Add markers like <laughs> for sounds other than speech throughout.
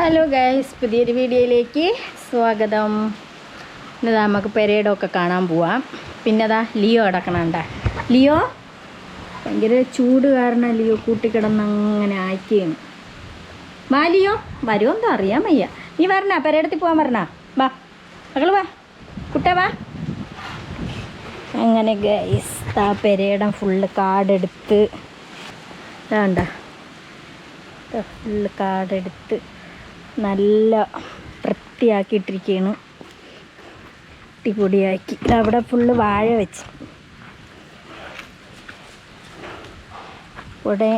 Hello guys പുതിയൊരു വീഡിയോയിലേക്ക് സ്വാഗതം. ഇന്നതാ നമുക്ക് പെരേഡൊക്കെ കാണാൻ പോവാം. പിന്നെ അതാ ലിയോ കിടക്കണണ്ട ലിയോ? ഭയങ്കര ചൂട് കാരണം ലിയോ കൂട്ടിക്കിടന്ന് അങ്ങനെ ആയിക്കുകയാണ് വാ ലിയോ. വരുമെന്തോ അറിയാൻ വയ്യ. നീ വരണ പെരേടത്തിൽ പോകാൻ വരണ. വാ മകൾ വാ. കുട്ട വാ. അങ്ങനെ ഗൈസ് ആ പെരേടം ഫുള്ള് കാടെടുത്ത്. വേണ്ട ഫുള്ള് കാടെടുത്ത്. നല്ല വൃത്തിയാക്കിയിട്ടിരിക്കുകയാണ് അടിപൊളിയാക്കി. അവിടെ ഫുള്ള് വാഴ വെച്ച്. ഇവിടെ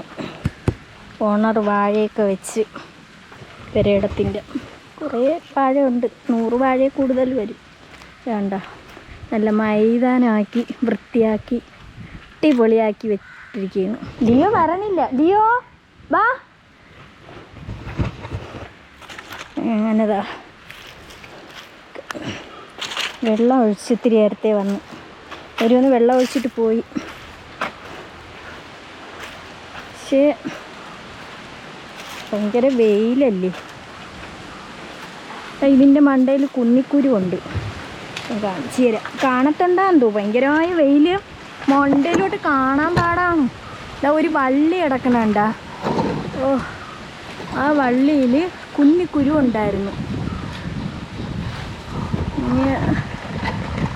ഓണർ വാഴയൊക്കെ വെച്ച് പെരയിടത്തിന്റെ കുറേ വാഴയുണ്ട്. നൂറ് വാഴയെ കൂടുതൽ വരും. വേണ്ട. നല്ല മൈതാനാക്കി വൃത്തിയാക്കി അടിപൊളിയാക്കി വെച്ചിരിക്കുകയാണ് ലിയോ വരണില്ല. ലിയോ വാ. അങ്ങനെതാ വെള്ളം ഒഴിച്ച് ഇത്തിരി നേരത്തെ വന്നു. ഒരു ഒന്ന് വെള്ളം ഒഴിച്ചിട്ട് പോയി. പക്ഷേ ഭയങ്കര വെയിലല്ലേ? ഇതിന്റെ മണ്ടയിൽ കുന്നിക്കുരുണ്ട് കാണിച്ചു തരാം കാണത്തുണ്ടാന്തോ ഭയങ്കരമായ വെയിൽ മണ്ടയിലോട്ട് കാണാൻ പാടാണ്. ഇതാ ഒരു വള്ളി കിടക്കണണ്ട ഓ. ആ വള്ളിയിൽ കുന്നിക്കുരു ഉണ്ടായിരുന്നു. ഇനി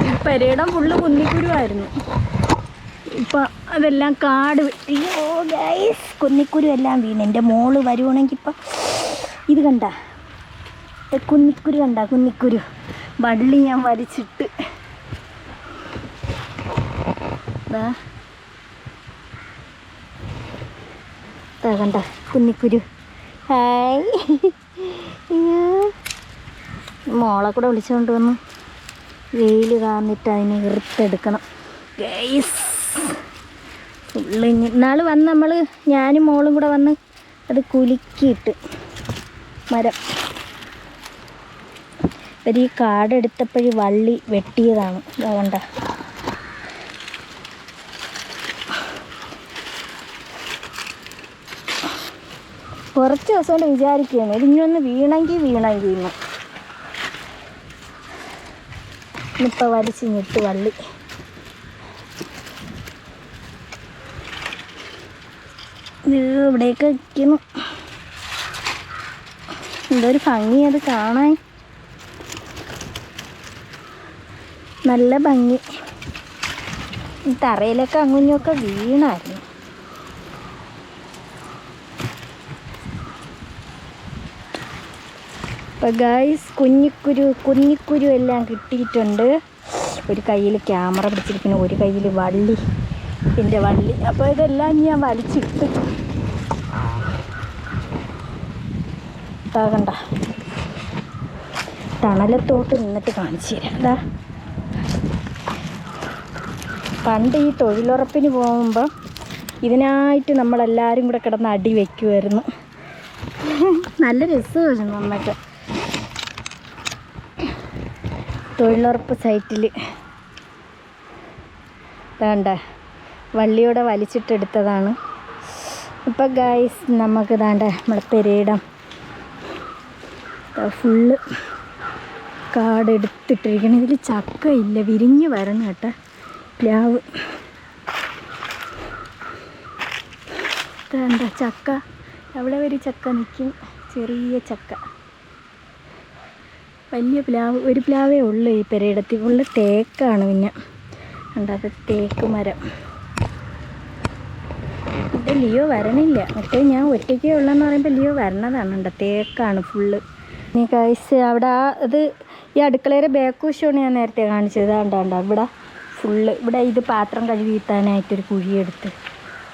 ഈ പെരയിടം ഫുള്ള് കുന്നിക്കുരുവായിരുന്നു ഇപ്പം അതെല്ലാം കാട് ഗൈസ് കുന്നിക്കുരു എല്ലാം വീണ്. എന്റെ മോൾ വരുവാണെങ്കിൽ ഇപ്പം ഇത് കണ്ട. കുന്നിക്കുരു കണ്ട കുന്നിക്കുരു. വള്ളി ഞാൻ. ദാ കണ്ട കുന്നിക്കുരു. ഹായ്. <laughs> മോളെ കൂടെ വിളിച്ചുകൊണ്ട് വന്നു. വെയിൽ കാന്നിട്ട് അതിനെ ഇറുത്തെടുക്കണം ഗൈസ് ഫുള്ള് വന്ന് നമ്മൾ ഞാനും മോളും കൂടെ വന്ന് അത് കുലുക്കിയിട്ട് മരം. ഒരു ഈ കാടെടുത്തപ്പോഴ് വള്ളി വെട്ടിയതാണ്. ഇതാ കുറച്ച് ദിവസം കൊണ്ട് വിചാരിക്കുകയാണ് ഇതിങ്ങനൊന്ന് വീണെങ്കിൽ വീണെങ്കിൽ ഇന്ന് ഇന്നിപ്പോൾ വലിച്ച് ഞെട്ട് വള്ളി. ഇത് ഇവിടെയൊക്കെ വയ്ക്കുന്നു എന്തൊരു ഭംഗി അത് കാണാൻ. നല്ല ഭംഗി. തറയിലൊക്കെ അങ്ങുഞ്ഞൊക്കെ വീണായിരുന്നു. അപ്പോൾ ഗൈസ് കുഞ്ഞിക്കുരു കുഞ്ഞിക്കുരു എല്ലാം കിട്ടിയിട്ടുണ്ട്. ഒരു കയ്യിൽ ക്യാമറ പിടിച്ചിരിക്കുന്നു ഒരു കയ്യിൽ വള്ളി എന്റെ വള്ളി. അപ്പോൾ ഇതെല്ലാം ഞാൻ വലിച്ചിട്ട് ഇതാകണ്ട. തണലത്തോട്ട് നിന്നിട്ട് കാണിച്ചു തരാം. എന്താ പണ്ട് ഈ തൊഴിലുറപ്പിന് പോകുമ്പോൾ ഇതിനായിട്ട് നമ്മളെല്ലാവരും കൂടെ കിടന്ന് അടി വയ്ക്കുമായിരുന്നു നല്ല രസമായിരുന്നു നമ്മൾക്ക് തൊഴിലുറപ്പ് സൈറ്റിൽ വേണ്ട വള്ളിയോടെ വലിച്ചിട്ടെടുത്തതാണ്. ഇപ്പം ഗായ്സ് നമുക്ക് ദാണ്ട നമ്മളെ പെരയിടം ഫുള്ള് കാടെടുത്തിട്ടിരിക്കണം ഇതിൽ ചക്ക ഇല്ല വിരിഞ്ഞ് വരണം കേട്ടോ. പ്ലാവ്. വേണ്ട ചക്ക. അവിടെ ഒരു ചക്ക നിൽക്കും ചെറിയ ചക്ക. വലിയ പ്ലാവ് ഒരു പ്ലാവേ ഉള്ളൂ ഈ പെരയിടത്തിൽ ഫുള്ള് തേക്കാണ് പിന്നെ. ഉണ്ടായത് തേക്ക് മരം. ഇത് ലിയോ വരണില്ല. മറ്റേ ഞാൻ ഒറ്റയ്ക്കേ ഉള്ളെന്ന് പറയുമ്പോൾ ലിയോ വരണതാണ് ഉണ്ടോ തേക്കാണ് ഫുള്ള്. നീ കഴിച്ച് അവിടെ ആ ഇത് ഈ അടുക്കളയുടെ ബേക്കൂശമാണ് ഞാൻ നേരത്തെ കാണിച്ചത്. കണ്ടാണ്ട ഇവിടെ ഫുള്ള്. ഇവിടെ ഇത് പാത്രം കഴുകിയിട്ടാനായിട്ടൊരു കുഴിയെടുത്ത്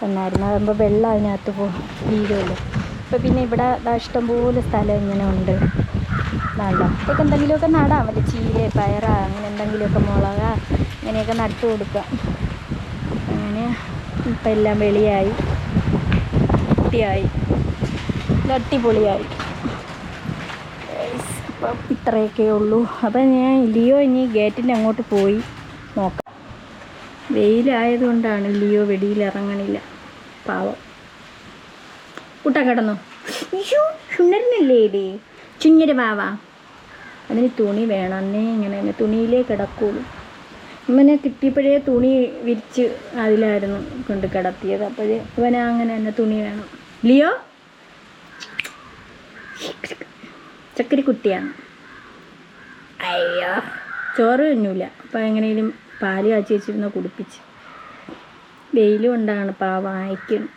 വന്നായിരുന്നു. അതാകുമ്പോൾ വെള്ളം അതിനകത്ത് പോ വീഴുമല്ലോ അപ്പോൾ പിന്നെ ഇവിടെ ഇഷ്ടംപോലെ സ്ഥലം ഇങ്ങനെ ഉണ്ട്. വേണ്ട ഇതൊക്കെ എന്തെങ്കിലുമൊക്കെ നടാം. വല്ല ചീര പയറ അങ്ങനെ എന്തെങ്കിലുമൊക്കെ മുളക അങ്ങനെയൊക്കെ നട്ടു കൊടുക്കാം. അങ്ങനെ ഇപ്പം എല്ലാം വെളിയായി. കുട്ടിയായി നല്ല അടിപൊളിയായി. അപ്പം ഇത്രയൊക്കെ ഉള്ളൂ. അപ്പം ഞാൻ ലിയോ ഇനി ഗേറ്റിന്റെ അങ്ങോട്ട് പോയി നോക്കാം. വെയിലായതുകൊണ്ടാണ് ലിയോ വെടിയിൽ ഇറങ്ങണില്ല. പാവം. കുട്ട കിടന്നു? അയ്യോ ഷുണ്ടരുന്നില്ലേ ഇടി ചുഞ്ഞൊരു വാവ അതിന് തുണി വേണമെന്നേ ഇങ്ങനെ തന്നെ തുണിയിലേ കിടക്കുള്ളൂ. ഇവനെ കിട്ടിയപ്പോഴേ തുണി വിരിച്ച് അതിലായിരുന്നു കൊണ്ട് കിടത്തിയത്. അപ്പോഴേ ഇവനെ അങ്ങനെ തന്നെ തുണി വേണം. ലിയോ? ചക്കരി കുട്ടിയാണ് അയ്യോ. ചോറ് തന്നൂല്ല അപ്പം എങ്ങനെയും പാൽ കാച്ചി വെച്ചിരുന്ന കുടിപ്പിച്ച്. വെയിൽ കൊണ്ടാണ് പാവ അയക്കണം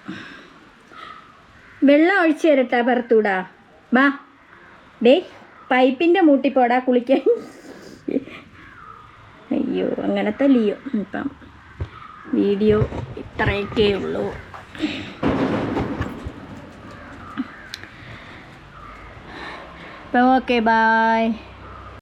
വെള്ളം ഒഴിച്ച് തരട്ടാ പുറത്തൂടാ. വാ ഡേ പൈപ്പിന്റെ മൂട്ടിപ്പോടാ കുളിക്കാൻ. അയ്യോ അങ്ങനത്തെ ലിയോ ഇപ്പം വീഡിയോ ഇത്രയൊക്കെ ഉള്ളൂ. അപ്പം ഓക്കെ ബായ്